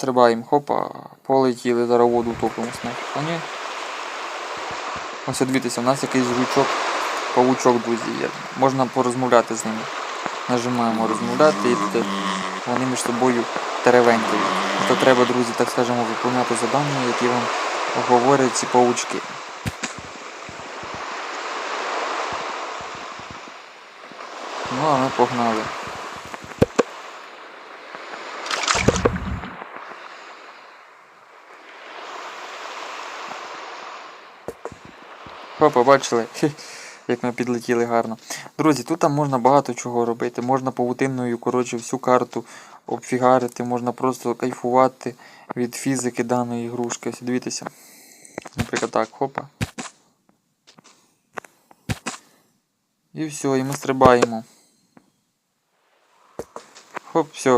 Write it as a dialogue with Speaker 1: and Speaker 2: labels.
Speaker 1: стрибаємо, хопа, полетіли, зараз воду втопимось на. А. Ось дивіться, у нас якийсь жучок, павучок, друзі, є. Можна порозмовляти з ними. Нажимаємо розмовляти і тут вони між собою теревенькають. То треба, друзі, так скажемо, виконати завдання, які вам говорять ці павучки. Ну, а ми погнали. О, побачили, як ми підлетіли гарно. Друзі, тут там можна багато чого робити. Можна павутинною, коротше, всю карту обфігарити, можна просто кайфувати від фізики даної ігрушки. Ось дивіться. Наприклад, так, хопа. І все, і ми стрибаємо. Хоп, все,